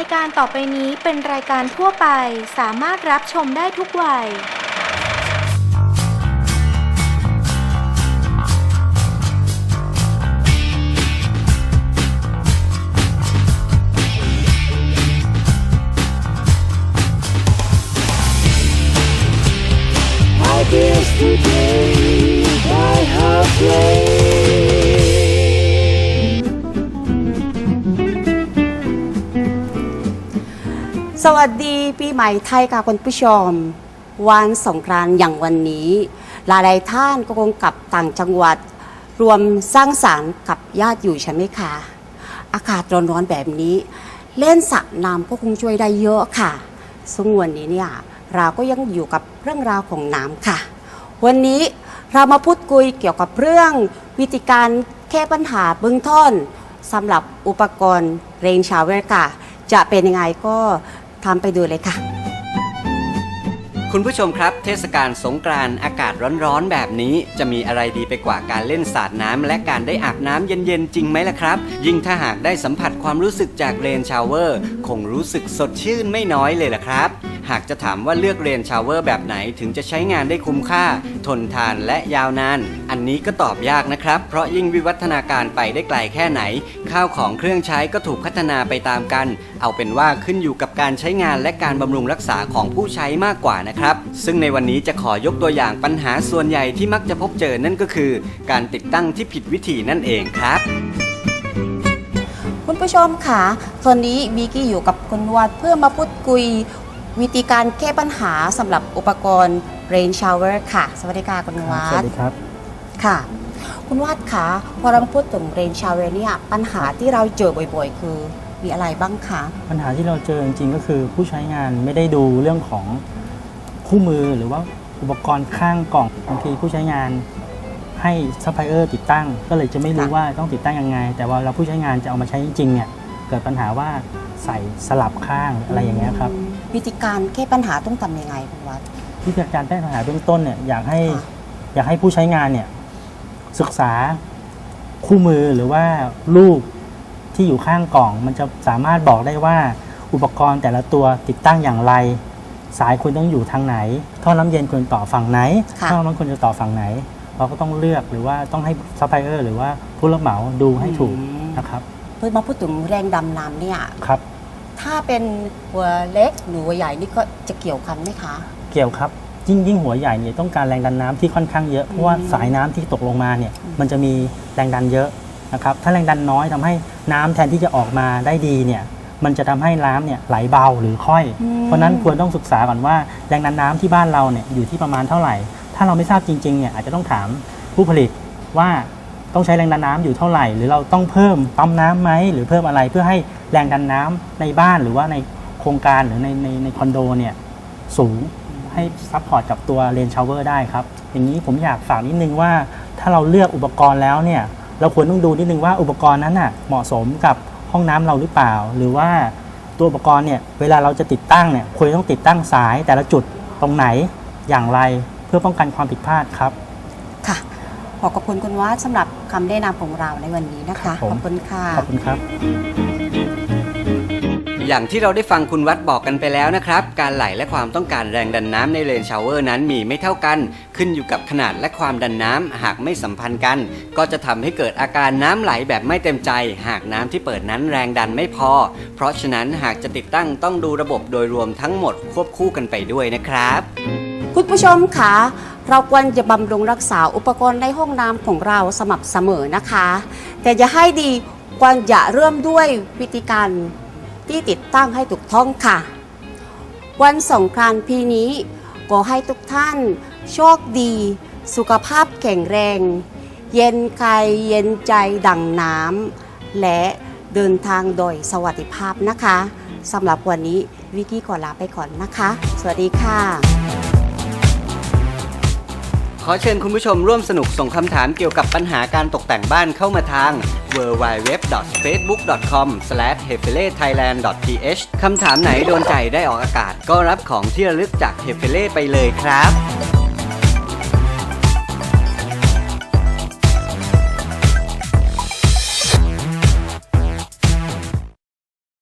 ายการต่อไปนี้เป็นรายการทั่วไปสามารถรับชมได้ทุกวัย I guess today I have played. สวัสดีปีใหม่ไทยค่ะคุณผู้ชม วันสงกรานต์อย่างวันนี้ หลายๆท่านก็คงกลับต่างจังหวัด รวมสร้างสรรค์กับญาติอยู่ใช่ไหมคะ อากาศร้อนๆแบบนี้ เล่นสระน้ำก็คงช่วยได้เยอะค่ะซึ่งวันนี้เนี่ยเราก็ยังอยู่กับเรื่องราวของน้ำค่ะ วันนี้เรามาพูดคุยเกี่ยวกับเรื่องวิธีการแก้ปัญหาเบื้องต้นสำหรับอุปกรณ์เรนชาวเวอร์ค่ะ จะเป็นยังไงก็ ทำไปดูเลยค่ะ คุณผู้ชมครับ เทศกาลสงกรานต์อากาศร้อนๆแบบนี้ จะมีอะไรดีไปกว่าการเล่นสาดน้ำและการได้อาบน้ำเย็นๆ จริงไหมล่ะครับ ยิ่งถ้าหากได้สัมผัสความรู้สึกจากเรนชาวเวอร์ คงรู้สึกสดชื่นไม่น้อยเลยล่ะครับ หากจะถามว่าเลือกเรนชาวเวอร์แบบไหนถึงจะใช้งานได้คุ้มค่า ทนทานและยาวนาน อันนี้ก็ตอบยากนะครับ เพราะยิ่งวิวัฒนาการไปได้ไกลแค่ไหน ข้าวของเครื่องใช้ก็ถูกพัฒนาไปตามกัน เอาเป็นว่าขึ้นอยู่กับการใช้งานและการบำรุงรักษาของผู้ใช้มากกว่านะครับ ซึ่งในวันนี้จะขอยกตัวอย่างปัญหาส่วนใหญ่ที่มักจะพบเจอนั่นก็คือ การติดตั้งที่ผิดวิธีนั่นเองครับคุณผู้ชมค่ะตอนนี้บีกี้อยู่กับคุณวัดเพื่อมาพูดคุย วิธีการแก้ปัญหาสำหรับอุปกรณ์ Rain Shower ค่ะ สวัสดีค่ะคุณวัสวัดสดีครับค่ะ คุณวัดคะพอเราพูดถึง Rain Shower เนี่ยปัญหาที่เราเจอบ่อยๆ คือมีอะไรบ้างคะปัญหาที่เราเจอจริงๆก็คือผู้ใช้งานไม่ได้ดูเรื่องของคู่มือหรือว่าอุปกรณ์ข้างกล่องบางทีผู้ใช้งานให้ซัพพลายเออร์ติดตั้ง ก็เลยจะไม่รู้ว่าต้องติดตั้งยังไง แต่ว่าเราผู้ใช้งานจะเอามาใช้จริงๆเนี่ยเกิดปัญหาว่าใส่สลับข้างอะไรอย่างเงี้ยครับ วิธีการแก้ปัญหาต้องทำยังไงคุณวัด วิธีการแก้ปัญหาเบื้องต้นเนี่ยอยากให้ค่ะอยากให้ผู้ใช้งานเนี่ยศึกษาคู่มือหรือว่ารูปที่อยู่ข้างกล่อง มันจะสามารถบอกได้ว่าอุปกรณ์แต่ละตัวติดตั้งอย่างไร สายควรต้องอยู่ทางไหน ท่อน้ำเย็นควรต่อฝั่งไหน ค่ะ ท่อน้ำควรจะต่อฝั่งไหน เราก็ต้องเลือกหรือว่าต้องให้ซัพพลายเออร์หรือว่าผู้รับเหมาดูให้ถูกนะครับ เพื่อมาพูดถึงแรงดำน้ำเนี่ย ครับ ถ้าเป็นหัวเล็กหรือหัวใหญ่นี่ก็จะเกี่ยวกันไหมคะ เกี่ยวครับยิ่งยิ่งหัวใหญ่เนี่ยต้องการแรงดันน้ำที่ค่อนข้างเยอะเพราะว่าสายน้ำที่ตกลงมาเนี่ยมันจะมีแรงดันเยอะนะครับถ้าแรงดันน้อยทำให้น้ำแทนที่จะออกมาได้ดีเนี่ยมันจะทำให้น้ำเนี่ยไหลเบาหรือค่อย อืม เพราะฉะนั้นควรต้องศึกษาก่อนว่าแรงดันน้ำที่บ้านเราเนี่ยอยู่ที่ประมาณเท่าไหร่ ถ้าเราไม่ทราบจริงๆเนี่ยอาจจะต้องถามผู้ผลิตว่า ต้องใช้แรงดันน้ำอยู่เท่าไหร่ หรือเราต้องเพิ่มปั๊มน้ำไหมหรือเพิ่มอะไรเพื่อให้แรงดันน้ำในบ้านหรือว่าในโครงการหรือในในในคอนโดเนี่ยสูงให้ซัพพอร์ตกับตัวเลนชาวเวอร์ได้ครับ อย่างนี้ผมอยากฝากนิดนึงว่า ถ้าเราเลือกอุปกรณ์แล้วเนี่ยเราควรต้องดูนิดนึงว่าอุปกรณ์นั้นน่ะเหมาะสมกับห้องน้ำเราหรือเปล่า หรือว่าตัวอุปกรณ์เนี่ยเวลาเราจะติดตั้งเนี่ยควรต้องติดตั้งสายแต่ละจุดตรงไหนอย่างไรเพื่อป้องกันความผิดพลาดครับ ขอขอบคุณคุณวัดสำหรับคำแนะนำของเราในวันนี้นะคะครับผมขอบคุณค่ะ ขอบคุณครับ อย่างที่เราได้ฟังคุณวัดบอกกันไปแล้วนะครับ การไหลและความต้องการแรงดันน้ำในเลนชาวเวอร์นั้นมีไม่เท่ากัน ขึ้นอยู่กับขนาดและความดันน้ำหากไม่สัมพันธ์กัน ก็จะทำให้เกิดอาการน้ำไหลแบบไม่เต็มใจ หากน้ำที่เปิดนั้นแรงดันไม่พอ เพราะฉะนั้นหากจะติดตั้งต้องดูระบบโดยรวมทั้งหมดควบคู่กันไปด้วยนะครับ คุณผู้ชมคะ เราควรจะบำรุงรักษาอุปกรณ์ในห้องน้ำของเราสม่ำเสมอนะคะ แต่จะให้ดีควรจะเริ่มด้วยวิธีการที่ติดตั้งให้ถูกต้องค่ะ วันสงกรานต์ปีนี้ก็ให้ทุกท่านโชคดี สุขภาพแข็งแรง เย็นกายเย็นใจดั่งน้ำและเดินทางโดยสวัสดิภาพนะคะสำหรับวันนี้วิกกี้ขอลาไปก่อนนะคะ สวัสดีค่ะ อเชิญคุณผู้ชมร่วมสนุกส่งคำถามเกี่ยวกับปัญหาการตกแต่งบ้านเข้ามาทาง www.facebook.com/hefele-thailand.th คำถามไหนโดนใจได้ออกอากาศ ก็รับของที่ระลึกจากเฮเฟเล่ไปเลยครับ